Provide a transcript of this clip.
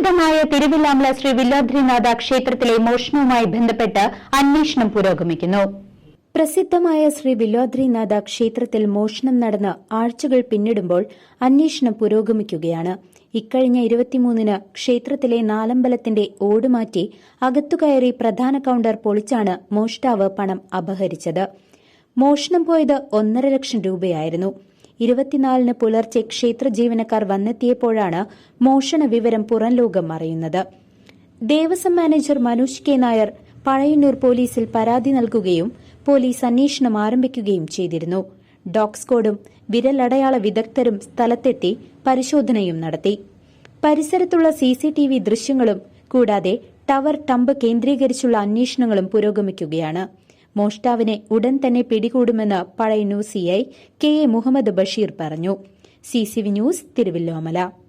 പ്രസിദ്ധമായ തിരുവില്ലാമല ശ്രീ വില്ലാദ്രിനാഥ ക്ഷേത്രത്തിലെ മോഷണവുമായി ബന്ധപ്പെട്ട് അന്വേഷണം പുരോഗമിക്കുന്നു. പ്രസിദ്ധമായ ശ്രീ വില്ലോദ്രിനാഥ ക്ഷേത്രത്തിൽ മോഷണം നടന്ന് ആഴ്ചകൾ പിന്നിടുമ്പോൾ അന്വേഷണം പുരോഗമിക്കുകയാണ്. ഇക്കഴിഞ്ഞ ഇരുപത്തിമൂന്നിന് ക്ഷേത്രത്തിലെ നാലമ്പലത്തിന്റെ ഓടുമാറ്റി അകത്തുകയറി പ്രധാന കൌണ്ടർ പൊളിച്ചാണ് മോഷ്ടാവ് പണം അപഹരിച്ചത്. മോഷണം പോയത് ഒന്നര ലക്ഷം രൂപയായിരുന്നു. ഇരുപത്തിനാലിന് പുലർച്ചെ ക്ഷേത്ര ജീവനക്കാർ വന്നെത്തിയപ്പോഴാണ് മോഷണ വിവരം പുറം ലോകം അറിയുന്നത്. ദേവസ്വം മാനേജർ മനോജ് കെ നായർ പഴയന്നൂർ പോലീസിൽ പരാതി നൽകുകയും പോലീസ് അന്വേഷണം ആരംഭിക്കുകയും ചെയ്തിരുന്നു. ഡോഗ് സ്ക്വാഡും വിരലടയാള വിദഗ്ധരും സ്ഥലത്തെത്തി പരിശോധനയും നടത്തി. പരിസരത്തുള്ള സിസിടിവി ദൃശ്യങ്ങളും കൂടാതെ ടവർ ടമ്പ് കേന്ദ്രീകരിച്ചുള്ള അന്വേഷണങ്ങളും പുരോഗമിക്കുകയാണ്. മോഷ്ടാവിനെ ഉടൻ തന്നെ പിടികൂടുമെന്ന് Pazhayannur CI K A Muhammad Basheer പറഞ്ഞു. C C V news Thiruvillwamala.